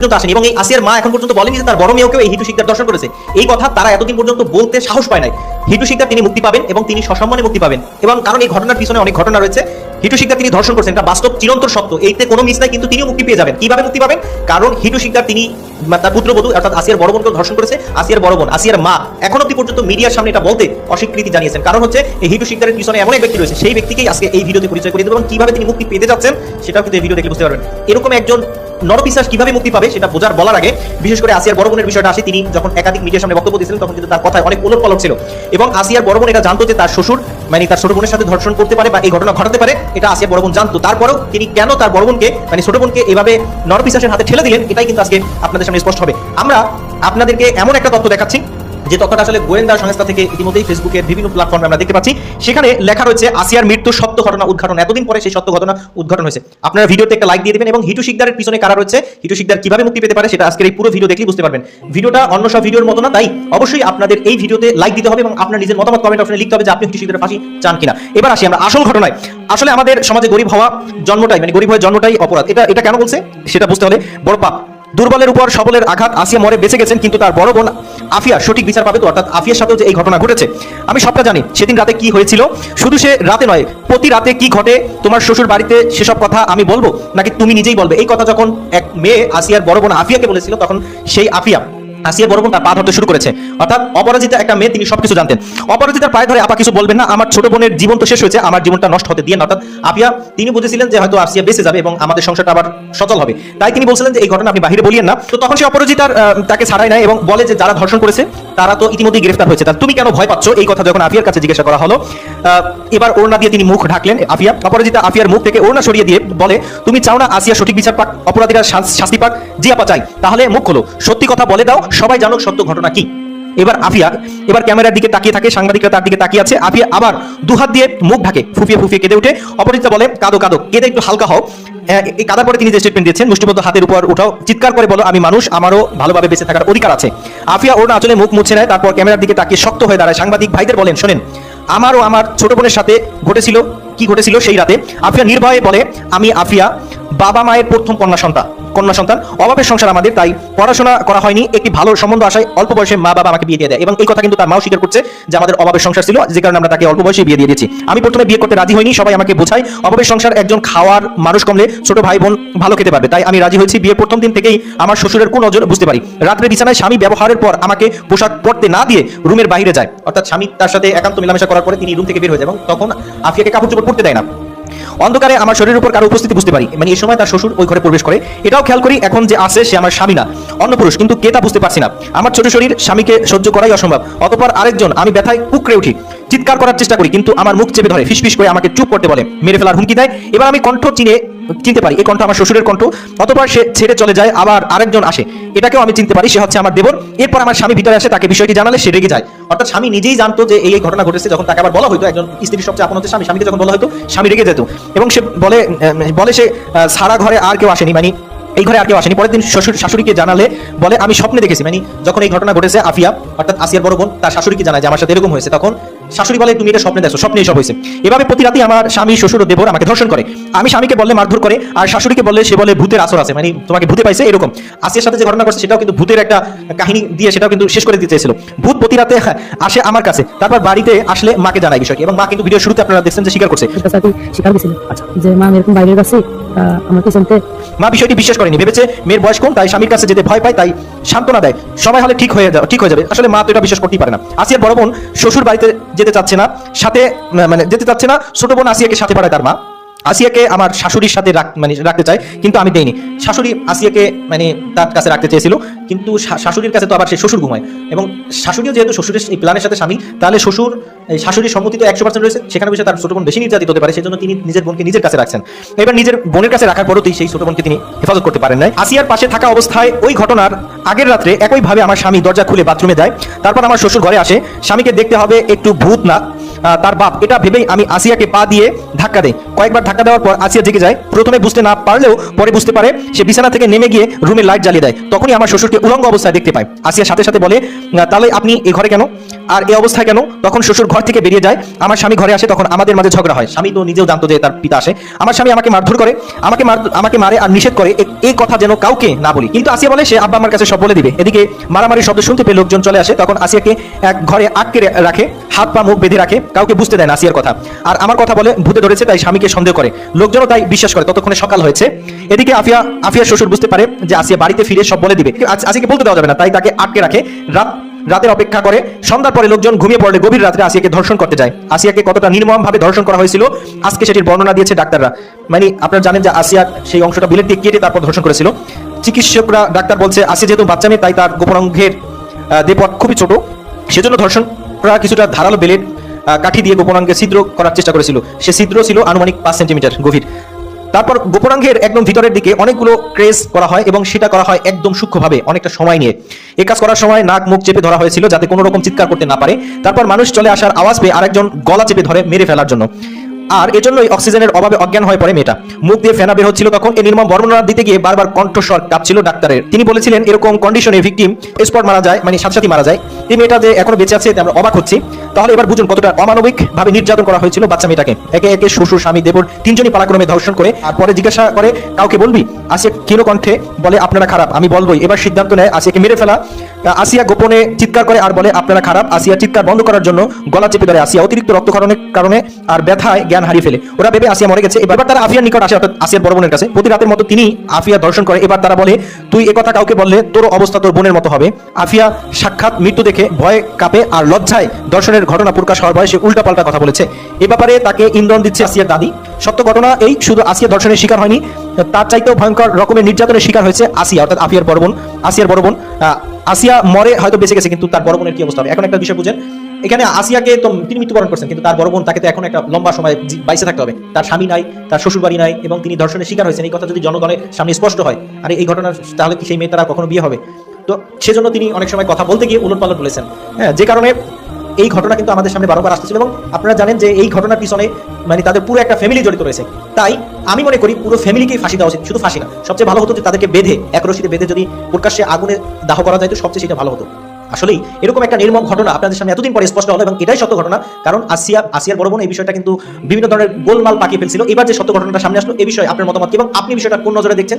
পর্যন্ত আসেনি এবং এই আসিয়ার মা এখন পর্যন্ত বলেনি যে তার বড় মেয়েকেও এই হিটু শিকদার দর্শন করেছে। এই কথা তারা এতদিন পর্যন্ত বলতে সাহস পায় নাই। হিটু শিকদার তিনি মুক্তি পাবেন এবং তিনি সসম্মানে মুক্তি পাবেন। এবং কারণ এই ঘটনার পিছনে অনেক ঘটনা রয়েছে। হিটু শিকদার তিনি ধর্ষণ করছেন, এটা বাস্তব চিরন্তর সত্য। এইতে কোনো মিস নাই, কিন্তু তিনিও মুক্তি পেয়ে যাবেন। কীভাবে মুক্তি পাবেন? কারণ হিটু শিকদার তিনি তার পুত্রবধূ, অর্থাৎ আসিয়ার বড় বোনকে ধর্ষণ করেছে, আসিয়ার বড় বোন, আসিয়ার মা। এখন অব্দি পর্যন্ত মিডিয়ার সামনে এটা বলতে অস্বীকৃতি জানিয়েছেন। কারণ হচ্ছে, এই হিটু শিকদারের পিছনে এমন এক ব্যক্তি রয়েছে, সেই ব্যক্তিকেই আজকে এই ভিডিওতে পরিচয় করে দেবো এবং কীভাবে তিনি মুক্তি পেতে যাচ্ছেন, সেটাও কিন্তু এই ভিডিও দেখলে বুঝতে পারবেন। এরকম একজন নরপিসাস কীভাবে মুক্তি পাবে সেটা বোঝার বলার আগে, বিশেষ করে আসিয়ার বড় বোনের বিষয়টা আসে, তিনি যখন একাধিক মিডিয়ার সামনে বক্তব্য দিয়েছিলেন, তখন কিন্তু তার কথায় অনেক উলট পালট ছিল। এবং আসিয়ার বড় বোন এটা জানতো যে তার শ্বশুর মানে তার ছোট বোনের সাথে ধর্ষণ করতে পারে বা এই ঘটনা ঘটাতে পারে, এটা আসিয়ার বড় বোন জানতো। তারপরেও তিনি কেন তার বড় বোনকে মানে ছোট বোনকে এভাবে নরপিসাসের হাতে ঠেলে দিলেন, এটাই কিন্তু আজকে আপনাদের সামনে স্পষ্ট হবে। আমরা আপনাদেরকে এমন একটা তথ্য দেখাচ্ছি যে তথ্যটা আসলে গোয়েন্দা সংস্থা থেকে ইতিমধ্যেই ফেসবুকের বিভিন্ন প্ল্যাটফর্মে আমরা দেখতে পাচ্ছি, সেখানে লেখা রয়েছে, আসিয়ার মৃত্যুর সত্য ঘটনা উদ্ঘাটন। এতদিন পরে সেই সত্য ঘটনা উদ্ঘাটন হয়েছে। আপনারা ভিডিওতে একটা লাইক দিয়ে দেবেন এবং হিটু শিকদারের পিছনে কারা রয়েছে, হিটু শিকদার কীভাবে মুক্তি পেতে পারে সেটা আজকের এই পুরো ভিডিও দেখলেই বুঝতে পারবেন। ভিডিওটা অন্য সব ভিডিওর মতো না, তাই অবশ্যই আপনাদের এই ভিডিওতে লাইক দিতে হবে এবং আপনার নিজের মতামত কমেন্ট অপশনে লিখতে হবে যে আপনি হিটু শিকদারের ফাঁসি চান কিনা। এবার আসি আমরা আসল ঘটনায়। আসলে আমাদের সমাজে গরিব হওয়া জন্মটাই মানে গরিব হওয়ার জন্মটাই অপরাধ। এটা এটা কেন বলছে? সেটা বুঝতে হলে বড় পাপ। দুর্বলের উপর সবলের আঘাত আসিয়া মরে বেঁচে গেছেন, কিন্তু তার বড় বোন আফিয়া সঠিক বিচার পাবে তো, অর্থাৎ আফিয়ার সাথেও যে এই ঘটনা ঘটেছে। আমি সবটা জানি, সেদিন রাতে কি হয়েছিল? শুধু সে রাতে নয়, প্রতি রাতে কি ঘটে? তোমার শ্বশুর বাড়িতে সেসব কথা আমি বলব, নাকি তুমি নিজেই বলবে? এই কথা যখন এক মেয়ে আসিয়ার বড় বোন আফিয়াকে বলেছিল, তখন সেই আফিয়া আসিয়া বড় বোন তার পা ধরতে শুরু করেছে। অর্থাৎ অপরাজিতা একটা মেয়ে, তিনি সবকিছু জানতেন। অপরাজিতার পায়ে ধরে, আপা, কিছু বলবেন না, আমার ছোট বোনের জীবন তো শেষ হয়েছে, আমার জীবনটা নষ্ট হতে দিয়ে না। অর্থাৎ আপিয়া তিনি বুঝেছিলেন যে হয়তো আসিয়া বেঁচে যাবে এবং আমাদের সংসারটা আবার সচল হবে। তাই তিনি বলছিলেন যে, এই ঘটনা আপনি বাহিরে বলিয়েন না। তো তখন সে অপরাজিতার তাকে ছাড়াই নাই এবং বলে যে, যারা ধর্ষণ করেছে, তারা তো ইতিমধ্যেই গ্রেফতার হয়েছে। তার তুমি কেন ভয় পাচ্ছ? এই কথা যখন আফিয়ার কাছে জিজ্ঞাসা করা হলো এবার ওড়না দিয়ে তিনি মুখ ঢাকলেন আফিয়া। অপরাজিতা আফিয়ার মুখ থেকে ওড়না সরিয়ে দিয়ে বলে, তুমি চাও না আসিয়া সঠিক বিচার পাক, অপরাধীরা শাস্তি পাক? জি, আপা, চাই। তাহলে মুখ খোলো। সত্যি কথা বলে দাও সবাই জানুক সত্য ঘটনা কি। এবার আফিয়া, এবার ক্যামেরার দিকে তাকিয়ে থাকে, সাংবাদিকরা তার দিকে তাকিয়ে আছে। আফিয়া আবার দুহাত দিয়ে মুখ ঢাকে, ফুফিয়ে ফুফিয়ে কেঁদে উঠে। অপরাজিতা বলে, কাদো কাদো, কেঁদে একটু হালকা হও। এই কাদার পরে তিনি যে স্টেটমেন্ট দিয়েছেন, মুষ্টিবদ্ধ হাতের উপর উঠাও। চিৎকার করে বলো, আমি মানুষ, আমারও ভালোভাবে বেঁচে থাকার অধিকার আছে। আফিয়া ওর আঁচলে মুখ মুছে নেয়, তারপর ক্যামেরার দিকে তাকিয়ে শক্ত হয়ে দাঁড়ায়। সাংবাদিক ভাইদের বলেন, শোনেন, আমারও আমার ছোট বোনের সাথে ঘটেছিল, কি ঘটেছিল সেই রাতে? আফিয়া নির্ভয়ে বলে, আমি আফিয়া, বাবা মায়ের প্রথম কন্যা সন্তান। কন্যা সন্তান, অভাবের সংসার আমাদের, তাই পড়াশোনা করা হয়নি। একটি ভালো সম্বন্ধ আসায় অল্প বয়সে মা বাবা আমাকে বিয়ে দিয়ে দেয় এবং এই কথা কিন্তু তার মাও স্বীকার করছে যে আমাদের অভাবের সংসার ছিল, যে কারণে আমরা তাকে অল্প বয়সে বিয়ে দিয়ে দিয়েছি। আমি প্রথমে বিয়ে করতে রাজি হইনি, সবাই আমাকে বোঝায়, অভাবের সংসার একজন খাওয়ার মানুষ কমলে ছোট ভাই বোন ভালো খেতে পারবে, তাই আমি রাজি হয়েছি বিয়ের প্রথম দিন থেকেই আমার শ্বশুরের কোন নজর বুঝতে পারি। রাত্রে বিছানায় স্বামী ব্যবহারের পর আমাকে পোশাক পরতে না দিয়ে রুমের বাইরে যায়। অর্থাৎ স্বামী তার সাথে একান্ত মেলামেশা করার পরে তিনি রুম থেকে বের হয়ে যায় এবং তখন আফিয়াকে কাপড় চোপড় পরতে দেয় না। অন্ধকারে আমার শরীরের উপর কারও উপস্থিতি বুঝতে পারি। মানে এই সময় তার শ্বশুর ওই ঘরে প্রবেশ করে। এটাও খেয়াল করি এখন যে আছে, সে আমার স্বামী না। অন্য পুরুষ, কিন্তু কে তা বুঝতে পারছি না। আমার ছোট শরীর স্বামীকে সহ্য করাই অসম্ভব। অতপর আরেকজন, আমি ব্যথায় কুকড়ে উঠি। চিৎকার করার চেষ্টা করি, কিন্তু আমার মুখ চেপে ধরে, ফিসফিস করে আমাকে চুপ করতে বলে, মেরে ফেলার হুমকি দেয়। এবার আমি কণ্ঠ চিনে, চিনতে পারি, এই কণ্ঠ আমার শ্বশুরের কণ্ঠ। অতপর সে ছেড়ে চলে যায়, আবার আরেকজন আসে। এটাকেও আমি চিনতে পারি, সে হচ্ছে আমার দেবর। এরপর আমার স্বামী ভিতরে আসে, তাকে বিষয়টি জানালে সে রেগে যায়। অর্থাৎ স্বামী নিজেই জানতো যে এই ঘটনা ঘটেছে, যখন তাকে আবার বলা হতো একজন স্ত্রীর সবচেয়ে আপন হচ্ছে স্বামী, স্বামীকে যখন বলা হতো স্বামী রেগে যেত। এবং সে বলে বলে সে সারা ঘরে আর কেউ আসেনি মানে এই ঘরে আর কেউ আসেনি। পরের দিন শ্বশুর, শাশুড়িকে জানালে, বলে, আমি স্বপ্নে দেখেছি। মানে যখন এই ঘটনা ঘটেছে, আফিয়া, অর্থাৎ আসিয়ার বড় বোন, তার শাশুড়িকে জানায় যে, আমার সাথে এরকম হয়েছে। তখন শাশুড়ি বলে, তুমি এটা স্বপ্নে দেখো স্বপ্নে সব হয়েছে। এভাবে প্রতি রাতে আমার স্বামী, শ্বশুর ও দেবর আমাকে ধর্ষণ করে। আমি স্বামীকে বললে মারধর করে, আর শাশুড়িকে বললে, সে বলে ভূতের আসর আছে মানে তোমাকে ভূতে পাইছে, এরকম। আসিয়ার সাথে যে ঘটনা ঘটছে, সেটাও কিন্তু ভূতের একটা কাহিনী দিয়ে সেটাও কিন্তু শেষ করে দিতে চেয়েছিল। ভূত প্রতি রাতে আসে আমার কাছে, তারপর বাড়িতে আসলে মাকে জানায় বিষয়টি, এবং মা কিন্তু ভিডিও শুরুতে আপনারা দেখছেন যে স্বীকার করছে। যে মা এরকম বাইরে গেছি আমার পিছনতে মা বিষয়টি বিশ্বাস করেনি, ভেবেছে মেয়ের বয়স কম, তাই স্বামীর কাছে যেতে ভয় পায়, তাই সান্ত্বনা দেয়। সবাই হলে ঠিক হয়ে যাবে ঠিক হয়ে যাবে। আসলে মা তো এটা বিশ্বাস করতেই পারে না। আসিয়ার বড় বোন শ্বশুর বাড়িতে যেতে চাচ্ছে না, সাথে মানে যেতে চাচ্ছে না, ছোট বোন আসিয়াকে সাথে পাঠায় তার মা। আসিয়াকে আমার শাশুড়ির সাথে মানে রাখতে চায়, কিন্তু আমি দেইনি। শাশুড়ি আসিয়াকে মানে তার কাছে রাখতে চেয়েছিল, কিন্তু শাশুড়ির কাছে তো আবার সে শ্বশুর ঘুমায়। এবং শাশুড়িও যেহেতু শ্বশুরের এই প্ল্যানের সাথে স্বামী, তাহলে শ্বশুর শাশুড়ির সম্মতি তো একশো পার্সেন্ট রয়েছে, সেখানে বিষয়ে তার ছোট বোন বেশি নির্যাতিত হতে পারে, সেজন্য তিনি নিজের বোনকে নিজের কাছে রাখছেন। এবার নিজের বোনের কাছে রাখার পরও সেই ছোট বোনকে তিনি হেফাজত করতে পারেন নাই। আসিয়ার পাশে থাকা অবস্থায় ওই ঘটনার আগের রাত্রে একইভাবে আমার স্বামী দরজা খুলে বাথরুমে যায় তারপর আমার শ্বশুর ঘরে আসে, স্বামীকে দেখতে হবে একটু ভূত না তার বাপ এটা ভেবেই আমি আসিয়াকে পা দিয়ে ধাক্কা দেয় কয়েকবার ধাক্কা দেওয়ার পর আসিয়া জেগে যায়। প্রথমে বুঝতে না পারলেও পরে বুঝতে পারে সে বিছানা থেকে নেমে গিয়ে রুমে লাইট জ্বালিয়ে দেয়। তখনই আমার শ্বশুরকে উলঙ্গ অবস্থায় দেখতে পায়। আসিয়া সাথে সাথে বলে "আহ, তাহলে আপনি এ ঘরে কেন? আর এই অবস্থা কেন? তখন শ্বশুর ঘর থেকে বেরিয়ে যায়, আমার স্বামী ঘরে আসে, তখন আমাদের মাঝে ঝগড়া হয়। স্বামী তো নিজেও জানতো যে তার পিতা আসে। আমার স্বামী আমাকে মারধর করে, আমাকে আমাকে মারে আর নিষেধ করে এই কথা যেন কাউকে না বলি। কিন্তু আসিয়া বলে, সে আব্বা আমার কাছে সব বলে দিবে। এদিকে মারামারি শব্দ শুনতে পেয়ে লোকজন চলে আসে, তখন আসিয়াকে এক ঘরে আটকে রাখে, হাত পা মুখ বেঁধে রাখে, কাউকে বুঝতে দেয় না আসিয়ার কথা। আর আমার কথা বলে, ভূতে ধরেছে, তাই স্বামীকে সন্দেহ করে। লোকজনও তাই বিশ্বাস করে, ততক্ষণে সকাল হয়েছে। এদিকে আফিয়া, আফিয়ার শ্বশুর বুঝতে পারে যে আসিয়া বাড়িতে ফিরে সব বলে দিবে। আসিয়াকে বলতে দেওয়া যাবে না, তাই তাকে আটকে রাখে। রাত রাতের অপেক্ষা করে। সন্ধ্যার পরে লোকজন ঘুমিয়ে পড়লে গভীর রাত্রে আসিয়াকে ধর্ষণ করতে যায়। আসিয়াকে কতটা নির্মম ভাবে ধর্ষণ করা হয়েছিল আজকে সেটির বর্ণনা দিয়েছে ডাক্তাররা। মানে আপনারা জানেন যে আসিয়া সেই অংশটা বুলেট দিয়ে কেটে তারপর ধর্ষণ করেছিল। চিকিৎসকরা ডাক্তার বলছে আসিয়া যেহেতু বাচ্চা মেয়ে তাই তার গোপনাঙ্গের আহ, দেহপথ খুবই ছোট। সেজন্য ধর্ষণ করা কিছুটা ধারালো বেলেট কাঠি দিয়ে গোপনাঙ্গে ছিদ্র করার চেষ্টা করেছিল। সে ছিদ্র ছিল আনুমানিক পাঁচ সেন্টিমিটার গভীর। তারপর গোপনাঙ্গের একদম ভিতরের দিকে অনেকগুলো ক্রেস করা হয় এবং সেটা করা হয় একদম সূক্ষ্মভাবে, অনেকটা সময় নিয়ে। এই কাজ করার সময় নাক মুখ চেপে ধরা হয়েছিল যাতে কোনো রকম চিৎকার করতে না পারে। তারপর মানুষ চলে আসার আওয়াজ পেয়ে আরেকজন গলা চেপে ধরে মেরে ফেলার জন্য। আর এজন্যই অক্সিজেনের অভাবে অজ্ঞান হয়ে পড়ে মেয়েটা। মুখ দিয়ে ফেনা বের হচ্ছিল তখন এই নির্মম বর্ণনা দিতে গিয়ে বারবার কণ্ঠস্বর কাঁপছিল ডাক্তারের। তিনি বলেছিলেন, এরকম কন্ডিশনে ভিকটিম স্পট মারা যায় মানে সাথে সাথে মারা যায়। এই মেয়েটা যে এখনও বেঁচে আছে আমরা অবাক হচ্ছি। তাহলে এবার বুঝুন কতটা অমানবিক ভাবে নির্যাতন করা হয়েছিল বাচ্চা মেয়েটাকে। একে একে শ্বশুর, স্বামী, দেবর তিনজনই পালাক্রমে ধর্ষণ করে আর পরে জিজ্ঞাসা করে, কাউকে বলবি? আসিয়া ক্ষীণ কণ্ঠে বলে, আপনারা খারাপ, আমি বলবোই। এবার সিদ্ধান্ত নেয় আসিয়াকে মেরে ফেলা। আসিয়া গোপনে চিৎকার করে আর বলে, আপনারা খারাপ। আসিয়া চিৎকার বন্ধ করার জন্য গলা চেপে ধরে আসিয়া অতিরিক্ত রক্তক্ষরণের কারণে আর ব্যথায় জ্ঞান হারিয়ে ফেলে। ওরা ভেবে আসিয়া মরে গেছে। এবার তারা আফিয়ার নিকট আসে, অর্থাৎ আসিয়ার বড় বোনের কাছে। প্রতি রাতের মতো তিনি আফিয়া দর্শন করে। এবার তারা বলে, তুই একথা কাউকে বললে তোর অবস্থা তোর বোনের মতো হবে। আফিয়া সাক্ষাৎ মৃত্যু দেখে ভয় কাঁপে আর লজ্জায় দর্শনের ঘটনা প্রকাশ হওয়ার ভয়ে সে উল্টাপাল্টা কথা বলেছে। এ ব্যাপারে তাকে ইন্ধন দিচ্ছে আসিয়ার দাদি। সত্য ঘটনা এই, শুধু আসিয়া দর্শনের শিকার হয়নি, তার চাইতেও ভয়ঙ্কর রকমের নির্যাতনের শিকার হয়েছে আসিয়া, অর্থাৎ আফিয়ার বড় বোন, আসিয়ার বড় বোন। আসিয়া মরে হয়তো বেঁচে গেছে, কিন্তু তার বড় বোনের কি অবস্থা হবে? এখন একটা বিষয় বুঝেন, এখানে আসিয়াকে তো তিনি মৃত্যুবরণ করছেন, কিন্তু তার বড় বোন তাকে তো এখন একটা লম্বা সময় বাইসে থাকতে হবে। তার স্বামী নাই, তার শ্বশুর বাড়ি নাই, এবং তিনি ধর্ষণের শিকার হয়েছেন। এই কথা যদি জনগণের সামনে স্পষ্ট হয়, আর এই ঘটনা তাহলে কি সেই মেয়ে তারা কখনো বিয়ে হবে? তো সেজন্য তিনি অনেক সময় কথা বলতে গিয়ে উলট পালট বলেছেন। হ্যাঁ যে কারণে এই ঘটনা কিন্তু আমাদের সামনে বারবার আসতেছিল এবং আপনারা জানেন যে এই ঘটনার পিছনে মানে তাদের পুরো একটা ফ্যামিলি জড়িত রয়েছে। তাই আমি মনে করি পুরো ফ্যামিলিকেই ফাঁসি দেওয়া উচিত, শুধু ফাঁসি না, সবচেয়ে ভালো হতো যে তাদেরকে বেঁধে এক রশিতে বেঁধে যদি প্রকাশ্যে আগুনে দাহ করা যায় তো সবচেয়ে সেটা ভালো হতো। আসলেই এরকম একটা নির্মম ঘটনা আপনাদের সামনে এতদিন পরে স্পষ্ট হলো এবং এটাই সত্য ঘটনা, কারণ আসিয়া, আসিয়ার বড় বোন এই বিষয়টা কিন্তু বিভিন্ন ধরনের গোলমাল পাকিয়ে ফেলছিল। এবার যে সত্য ঘটনাটা সামনে আসলো এই বিষয়ে আপনার মতামত এবং আপনি বিষয়টা কোন নজরে দেখছেন?